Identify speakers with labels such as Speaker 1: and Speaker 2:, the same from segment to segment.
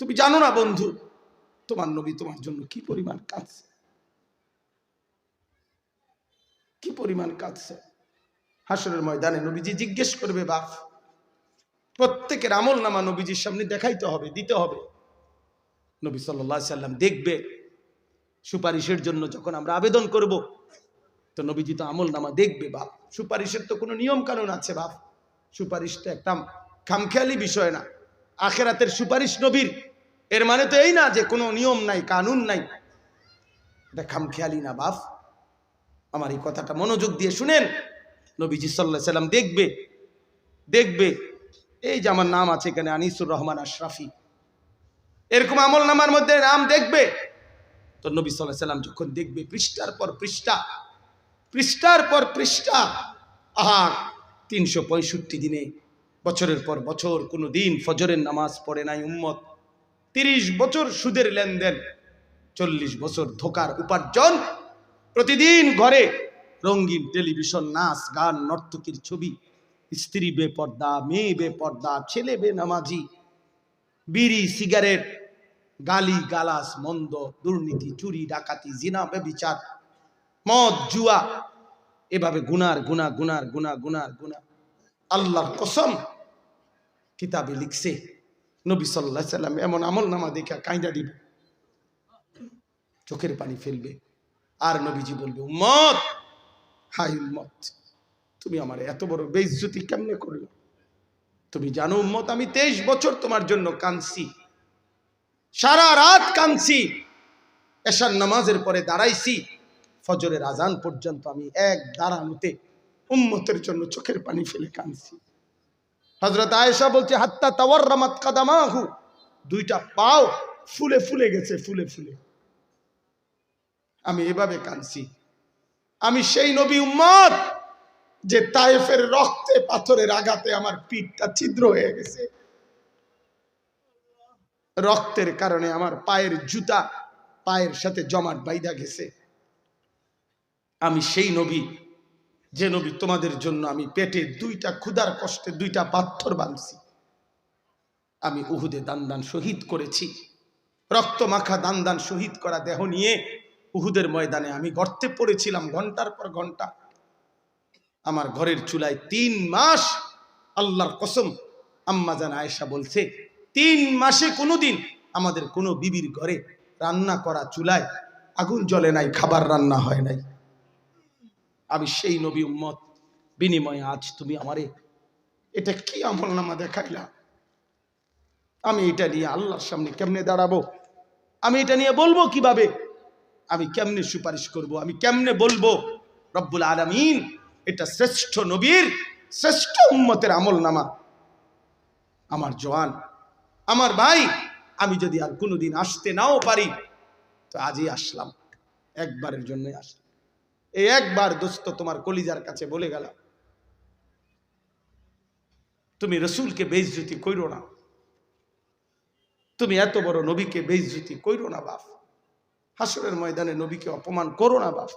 Speaker 1: তুমি জানো না বন্ধু, তোমার নবী তোমার জন্য কি পরিমাণ কাঁদছে? কি পরিমাণ কাঁদছে? হাসরের ময়দানে নবীজি জিজ্ঞেস করবে, বাপ, প্রত্যেকের আমল নামা নবীজির সামনে দেখাইতে হবে, দিতে হবে। নবী সাল্লাম দেখবে, সুপারিশের জন্য যখন আমরা আবেদন করব তো নবীজি তো আমল নামা দেখবে, বাপ। সুপারিশের তো কোনো নিয়ম কানুন আছে, বাপ। সুপারিশ তো একটা খামখেয়ালি বিষয় না। আখেরাতের সুপারিশ নবীর। এর মানে তো এই না যে কোনো নিয়ম নাই, কানুন নাই। এটা খামখেয়ালি না, বাপ। আমার এই কথাটা মনোযোগ দিয়ে শুনেন। নবীজি সাল্লাহ সাল্লাম দেখবে দেখবে। এই যে আমার নাম আছে এখানে আনিসুর রহমান আশরাফি। এরকম আমল নামার মধ্যে নাম দেখবে। তো নবী সাল্লাহ সাল্লাম যখন দেখবে পৃষ্ঠার পর পৃষ্ঠা পৃষ্ঠার পর পৃষ্ঠা। আহা, তিনশো পঁয়ষট্টি দিনে, বছরের পর বছর কোনো দিন ফজরের নামাজ পড়ে নাই উম্মত। তিরিশ বছর সুদের লেনদেন, চল্লিশ বছর ধোকার উপার্জন। প্রতিদিন ঘরে রঙিন টেলিভিশন, নাচ, গান, নর্তকীর ছবি। স্ত্রী বেপর্দা মেয়ে বেপর্দা ছেলে বে নামাজি। বিড়ি, সিগারেট, গালি, গালাস, মন্দ, দুর্নীতি, চুরি, ডাকাতি, জিনা বেবিচার মদ, জুয়া, এভাবে গুনার গুনা গুনার গুনা গুনার গুনা আল্লাহর কসম কিতাবে লিখছে, নবী সাল্লাহ সাল্লাম এমন আমল নামা দেখে কাইদা দিবে। চোখের পানি ফেলবে। আর নবীজি বলবে, উম্মত হাই উম্মত তুমি আমার এত বড় বেইজ্জতি কেমনে করল? তুমি জানো উম্মত, আমি তেইশ বছর তোমার জন্য কাঁদছি। সারা রাত কাঁদছি। এশার নামাজের পরে দাঁড়াইছি। ফজরের আজান পর্যন্ত আমি এক দাঁড়ানোতে উম্মতের জন্য চোখের পানি ফেলে কাঁদছি। হজরত আয়েশা বলছে, হাত্তা তাওয়ার রামাত কাদামাহু। দুইটা পাও ফুলে ফুলে গেছে, ফুলে ফুলে। আমি এভাবে কাঁদছি। আমি সেই নবী উম্মত যে তায়েফের রক্তে, পাথরের আঘাতে আমার পিঠটা ছিদ্র হয়ে গেছে। রক্তের কারণে আমার পায়ের জুতা পায়ের সাথে জমাট বাইধা গেছে। আমি সেই নবী, যে নবী তোমাদের জন্য আমি পেটে দুইটা ক্ষুধার কষ্টে দুইটা পাথর বাঁধছি। আমি উহুদে দান দান শহীদ করেছি। রক্ত মাখা দান দান শহীদ করা দেহ নিয়ে উহুদের ময়দানে আমি গর্তে পড়েছিলাম ঘণ্টার পর ঘণ্টা। আমার ঘরের চুলায় তিন মাস আল্লাহর কসম আম্মা জান আয়েশা বলছে, তিন মাসে কোনোদিন আমাদের কোনো বিবির ঘরে রান্না করা চুলায় আগুন জ্বলে নাই, খাবার রান্না হয় নাই। আমি সেই নবী উম্মত। বিনিময়ে আজ তুমি আমারে এটা কি আমল নামা দেখাইলা? আমি এটা নিয়ে আল্লাহর সামনে কেমনে দাঁড়াবো? আমি এটা নিয়ে বলব কীভাবে? আমি কেমনে সুপারিশ করব? আমি কেমনে বলব? রব্বুল আলমিন, এটা শ্রেষ্ঠ নবীর, শ্রেষ্ঠ উম্মতের আমল নামা আমার জওয়ান আমার ভাই, আমি যদি আর কোনোদিন আসতে নাও পারি, তো আজই আসলাম, একবারের জন্যই আসলাম। এই একবার দোস্ত তোমার কলিজার কাছে বলে গেলাম। তুমি রসুলকে বেইজ্জতি কইরো না। তুমি এত বড় নবীকে বেইজ্জতি কইরো না বাপ। হাসরের ময়দানে নবীকে অপমান করো না বাপ।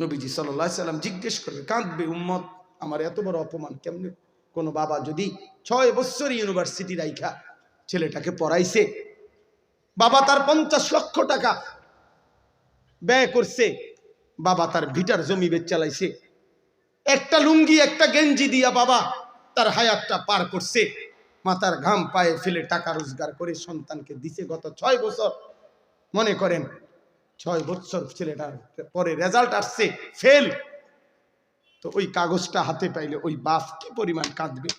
Speaker 1: নবীজি সাল্লাম জিজ্ঞেস করবে, কাঁদবে উম্মত, আমার এত বড় অপমান কেমনে? কোনো বাবা যদি ছয় বছর ইউনিভার্সিটি রাইখা ছেলেটাকে পড়াইছে, বাবা তার পঞ্চাশ লক্ষ টাকা ব্যয় করছে। বাবা তার ভিটার জমি বেচ চালাইছে। একটা লুঙ্গি, একটা গেঞ্জি দিয়া বাবা তার হায়াতটা পার করছে। মাথার ঘাম পায়ে ফেলে টাকা রোজগার করে সন্তানকে দিছে গত ছয় বছর। মনে করেন, ছয় বছর ছেলেটার পরে রেজাল্ট আসছে ফেল তো ওই কাগজটা হাতে পাইলে ওই বাপ কি পরিমাণ কাঁদবে?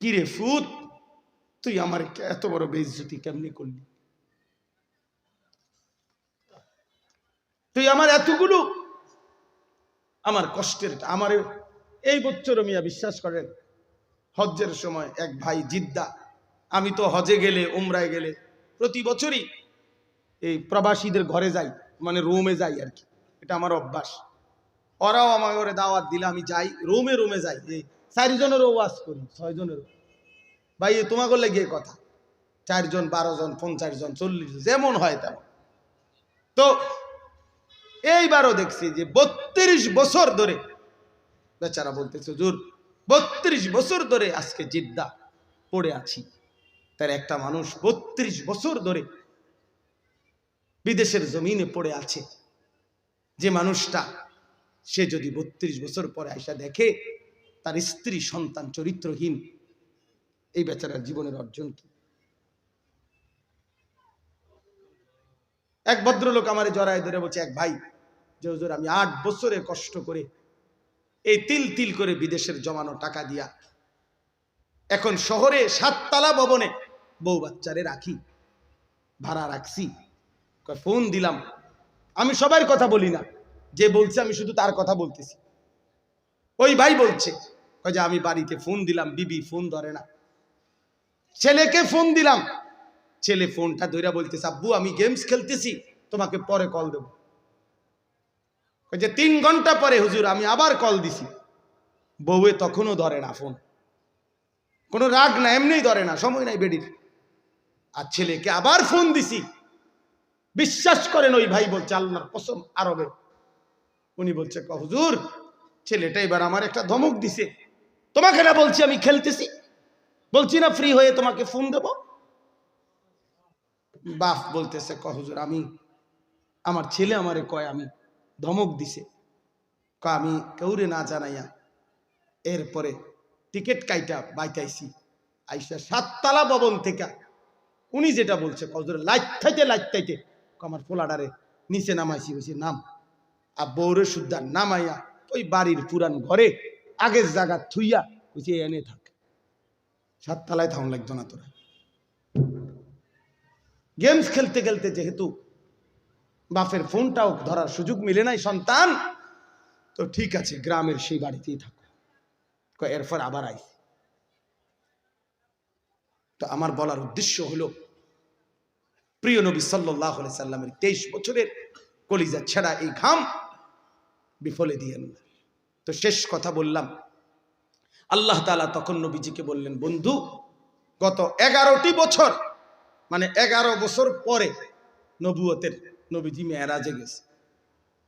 Speaker 1: কিরে ফুত, তুই আমার এত বড় বেইজ্জতি কেমনি করলি? তুই আমার এতগুলো, আমার কষ্টের, আমার এই বছর মিয়া বিশ্বাস করেন, হজ্জের সময় এক ভাই জিদ্দা, আমি তো হজে গেলে, উমরায় গেলে, প্রতি বছরই এই প্রবাসীদের ঘরে যাই মানে রোমে যাই আর কি, এটা আমার অভ্যাস। ওরাও আমার ঘরে দাওয়াত দিলে, আমি যাই, রোমে রোমে যাই, এই চারজনেরও ওয়াজ করি, ছয়জনেরও। ভাই তোমাকে লেগে কথা, চারজন, বারো জন, পঞ্চাশ জন, চল্লিশ জন, যেমন হয় তেমন। তো এইবারও দেখছি যে বত্রিশ বছর ধরে, বেচারা বলতেছে জোর বত্রিশ বছর ধরে আজকে জিদ্দা পড়ে আছি। তার একটা মানুষ বত্রিশ বছর ধরে বিদেশের জমিনে পড়ে আছে। যে মানুষটা, সে যদি বত্রিশ বছর পরে আইসা দেখে, তার স্ত্রী সন্তান চরিত্রহীন, এই বেচারার জীবনের অর্জন কি? এক ভদ্রলোক আমার জড়ায় ধরে বলছে, এক ভাই যে হুজুর আমি আট বছরে কষ্ট করে এই তিল তিল করে বিদেশের জমানো টাকা দিয়া এখন শহরে সাততলা ভবনে বউ বাচ্চারে রাখি, ভাড়া রাখছি। ফোন দিলাম। আমি সবার কথা বলি না। যে বলছে, আমি শুধু তার কথা বলতেছি। ওই ভাই বলছে যে আমি বাড়িতে ফোন দিলাম, বিবি ফোন ধরে না। ছেলেকে ফোন দিলাম। ছেলে ফোনটা ধইরা বলতেছে, আব্বু, আমি গেমস খেলতেছি, তোমাকে পরে কল দেব। কয় যে তিন ঘণ্টা পরে হুজুর, আমি আবার কল দিছি। বউয়ে তখনও ধরে না ফোন কোনো রাগ না, এমনিই ধরে না, সময় নাই বেডির। আর ছেলেকে আবার ফোন দিছি। বিশ্বাস করেন ওই ভাই বলছে, আল্লাহর কসম, আরবে। উনি বলছে, "ক, হুজুর, ছেলেটা এবার আমার একটা ধমক দিছে। তোমাকে না বলছি আমি খেলতেছি? বলছি না ফ্রি হয়ে তোমাকে ফোন দেব? বাপ বলতেছে, ক, হুজুর, আমি, আমার ছেলে আমারে কয়, আমি ধমক দিছে। আমি কেউরে না জানাইয়া এরপরে টিকিট কাইটা বাইতাইছি আইসা সাততলা ভবন থেকে। উনি যেটা বলছে কজরে লাইতাইতে লাইতাইতে আমার পোলাডারে নিচে নামাইছি, বলছি, নাম। আর বৌরে সুদ্ধার নামাইয়া ওই বাড়ির পুরান ঘরে আগের জায়গা থুইয়া বলছি, এনে থাক। সাততলায় থাকুন লাগতো না তোরা। গেমস খেলতে খেলতে যেহেতু বাপের ফোনটাও ধরার সুযোগ মিলে নাই, সন্তান। তো ঠিক আছে, গ্রামের সেই বাড়িতেই থাকো। এরপর আবার আই তো আমার বলার উদ্দেশ্য হলো, প্রিয় নবী সাল্লাহ সাল্লামের তেইশ বছরের কলিজা ছেড়া এই ঘাম বিফলে দিয়েন তো শেষ কথা বললাম, আল্লাহ তালা তখন নবীজিকে বললেন, বন্ধু, গত এগারোটি বছর মানে এগারো বছর পরে নবুয়তের নবীজি মেয়েরাজে গেছে।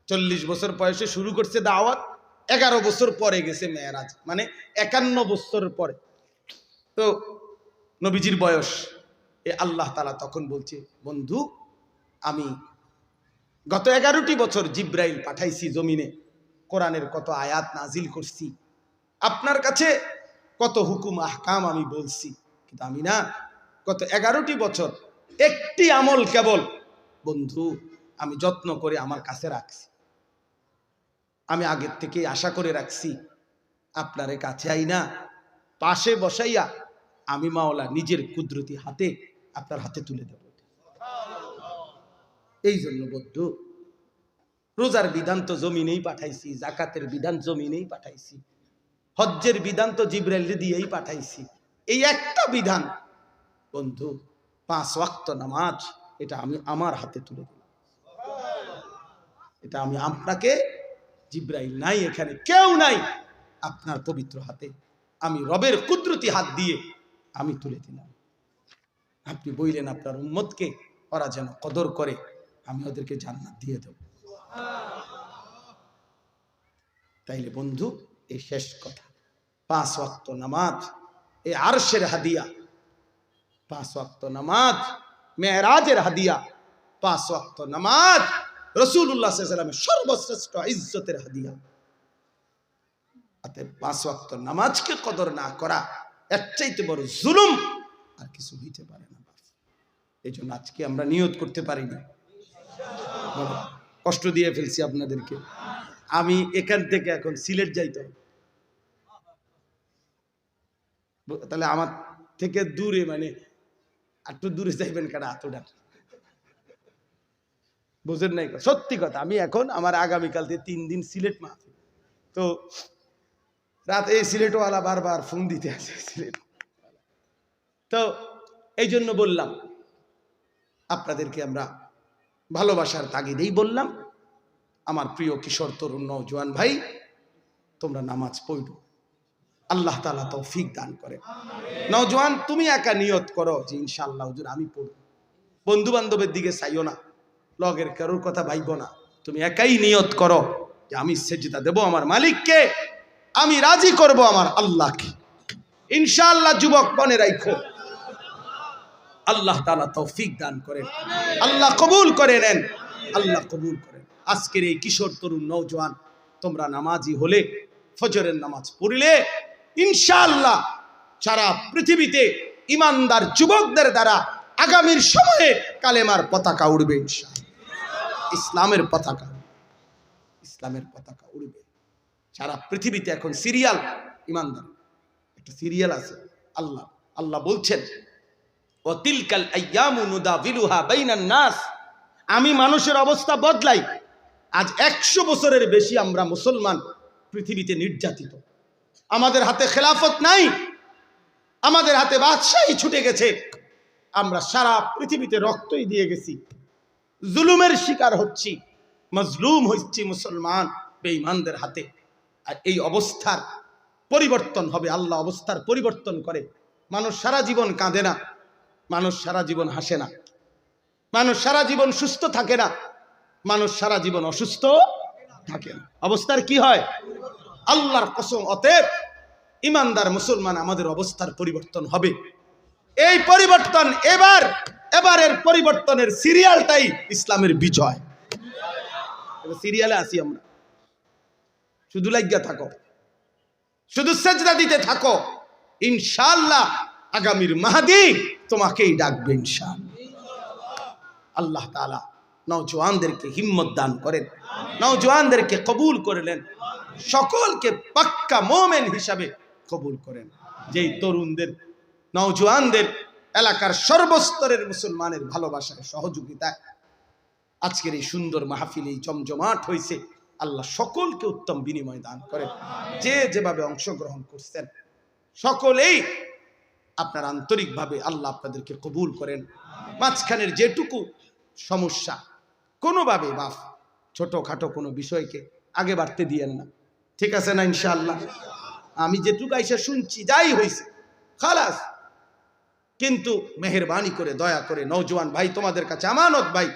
Speaker 1: চল্লিশ বছর বয়সে শুরু করছে দাওয়াত, এগারো বছর পরে গেছে মেয়েরাজ মানে একান্ন বছর পরে। তো নবীজির বয়স, এ আল্লাহ তালা তখন বলছে, বন্ধু, আমি গত এগারোটি বছর জিব্রাইল পাঠাইছি জমিনে, কোরআনের কত আয়াত নাজিল করছি। আপনার কাছে কত হুকুম, আহকাম আমি বলছি। কিন্তু আমি না, গত এগারোটি বছর একটি আমল কেবল বন্ধু, আমি যত্ন করে আমার কাছে রাখছি। আমি আগের থেকে আশা করে রাখছি, আপনারে কাছে আই না। পাশে বসাইয়া আমি মাওলা নিজের কুদরতি হাতে আপনার হাতে তুলে দেব। এই জন্য বন্ধু, রোজার বিধান তো জমিনেই পাঠাইছি, জাকাতের বিধান জমিনেই পাঠাইছি, হজ্জের বিধান তো জিব্রাইল দিয়েই পাঠাইছি। এই একটা বিধান, বন্ধু, পাঁচ ওয়াক্ত নামাজ এটা আমি আমার হাতে তুলে দিলাম। এটা আমি আপনাকে জিব্রাইল নাই, এখানে কেউ নাই, আপনার পবিত্র হাতে আমি রবের কুদরতি হাত দিয়ে আমি তুলে দিলাম। আপনি বললেন আপনার উম্মতকে, ওরা যেন কদর করে, আমি ওদেরকে জান্নাত দিয়ে দেব। তাইলে বন্ধু, এই শেষ কথা। পাঁচ ওয়াক্ত নামাজ, এই আরশের হাদিয়া। পাঁচ ওয়াক্ত নামাজ মেহরাজের হাদিয়া। পাঁচ ওয়াক্ত নামাজ। রসুল্লাহ সাল্লামের সর্বশ্রেষ্ঠ ইজ্জতের হাদিয়া। পাঁচ ওয়াক্ত নামাজকে কদর না করা এর চাইতে বড় জুলুম আর কিছু হইতে পারে না এই জন্য আজকে আমরা নিয়ত করতে পারিনি। কষ্ট দিয়ে ফেলছি আপনাদেরকে। আমি এখান থেকে এখন সিলেট যাইতে তাহলে আমার থেকে দূরে মানে একটু দূরে যাইবেন কারা এতটা বুঝেন নাই সত্যি কথা, আমি এখন আমার আগামীকাল থেকে তিন দিন সিলেট মাহফিল তো রাত এই সিলেটওয়ালা বারবার ফোন দিতে আসে সিলেট। তো এই জন্য বললাম, আপনাদেরকে আমরা ভালোবাসার তাগিদেই বললাম, আমার প্রিয় কিশোর তরুণ নৌজওয়ান ভাই, তোমরা নামাজ পড়ো। আল্লাহ তালা তৌফিক দান করে। নওজোয়ান, তুমি একা নিয়ত করো যে ইনশাআল্লাহ হুজুর আমি পড়ব। বন্ধু বান্ধবের দিকে চাইও না। লগের কারোর কথা ভাইব না। তুমি একাই নিয়ত করো যে আমি সেজদা দেব আমার মালিককে, আমি রাজি করব আমার আল্লাহকে। ইনশাআল্লাহ যুবক মনে রাখো আল্লাহ তাআলা তৌফিক দান করেন। আল্লাহ কবুল করে নেন। আল্লাহ কবুল করেন। আজকের এই কিশোর তরুণ নৌজওয়ান তোমরা নামাজি হলে ফজরের নামাজ পড়লে ইনশাআল্লাহ সারা পৃথিবীতে ইমানদার যুবকদের দ্বারা আগামীর সময়ে কালেমার পতাকা উড়বে ইসলামের পতাকা। ইসলামের পতাকা উড়বে। সারা পৃথিবীতে এখন সিরিয়াল ইমানদার। একটা সিরিয়াল আছে, আল্লাহ আল্লাহ বলছেন, ও তিলকাল নাস। আমি মানুষের অবস্থা বদলাই। আজ একশো বছরের বেশি আমরা মুসলমান পৃথিবীতে নির্যাতিত। আমাদের হাতে খেলাফত নাই, আমাদের হাতে বাদশাহী ছুটে গেছে। আমরা সারা পৃথিবীতে রক্তই দিয়ে গেছি, জুলুমের শিকার হচ্ছি, মজলুম হচ্ছি মুসলমান বেঈমানদের হাতে। আর এই অবস্থার পরিবর্তন হবে, আল্লাহ অবস্থার পরিবর্তন করে। মানুষ সারা জীবন কাঁদে না, মানুষ সারা জীবন হাসে না। মানুষ সারা জীবন সুস্থ থাকে না, মানুষ সারা জীবন অসুস্থ থাকে না। অবস্থার কি হয়? আল্লাহর কসম, অতএব ইমানদার মুসলমান আমাদের অবস্থার পরিবর্তন হবে। এই পরিবর্তন এবার, এবারের পরিবর্তনের সিরিয়ালটাই ইসলামের বিজয়। সিরিয়ালে আসি আমরা। শুধু লাগিয়া থাকো। শুধু সেজদা দিতে থাকো। ইনশাআল্লাহ আগামীর মাহাদি তোমাকেই ডাকবে ইনশাআল্লাহ। আল্লাহ তাআলা নওজোয়ানদেরকে হিম্মত দান করেন। নওজোয়ানদেরকে কবুল করলেন সকলকে পাক্কা মোমেন হিসাবে কবুল করেন। যেই তরুণদের, নওজোয়ানদের এলাকার সর্বস্তরের মুসলমানের ভালোবাসায় সহযোগিতায় আজকের এই সুন্দর মাহফিল এই জমজমাট হয়েছে আল্লাহ সকলকে উত্তম বিনিময় দান করেন। যে যেভাবে অংশগ্রহণ করছেন, সকলেই আপনার আন্তরিকভাবে আল্লাহ আপনাদেরকে কবুল করেন। মাঝখানের যেটুকু সমস্যা কোনোভাবে বাপ ছোটোখাটো কোনো বিষয়কে আগে বাড়তে দিয়েন না। ঠিক আছে না ইনশাআল্লাহ? আমি যেটুকু আইসা শুনছি, যাই হয়েছে খালাস। কিন্তু মেহরবানি করে, দয়া করে নৌজওয়ান ভাই, তোমাদের কাছে আমানত ভাই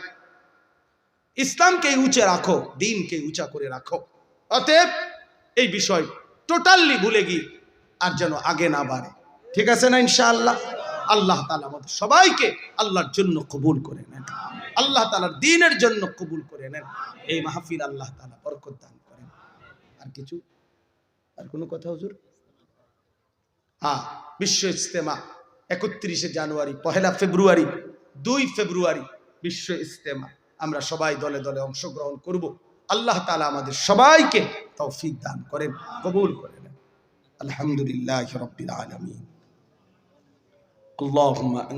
Speaker 1: ইসলামকে উঁচে রাখো, দিনকে উঁচা করে রাখো। অতএব এই বিষয় টোটালি ভুলে গিয়ে আর যেন আগে না বাড়ে। ঠিক আছে না ইনশাআল্লাহ? আল্লাহ তালা আমাদের সবাইকে আল্লাহর জন্য কবুল করে নেন। আল্লাহ তালার দিনের জন্য কবুল করে নেন এই মাহফিল আল্লাহ তালা বরকত দান করেন আর কিছু আর কোনো কথা হুজুর হ্যাঁ বিশ্ব ইস্তেমা একত্রিশে জানুয়ারি পহেলা ফেব্রুয়ারি দুই ফেব্রুয়ারি বিশ্ব ইস্তেমা আমরা সবাই দলে দলে অংশগ্রহণ করব আল্লাহ তালা আমাদের সবাইকে তৌফিক দান করেন কবুল করে নেন আলহামদুলিল্লাহ রবিল আলমিন اللهم أنت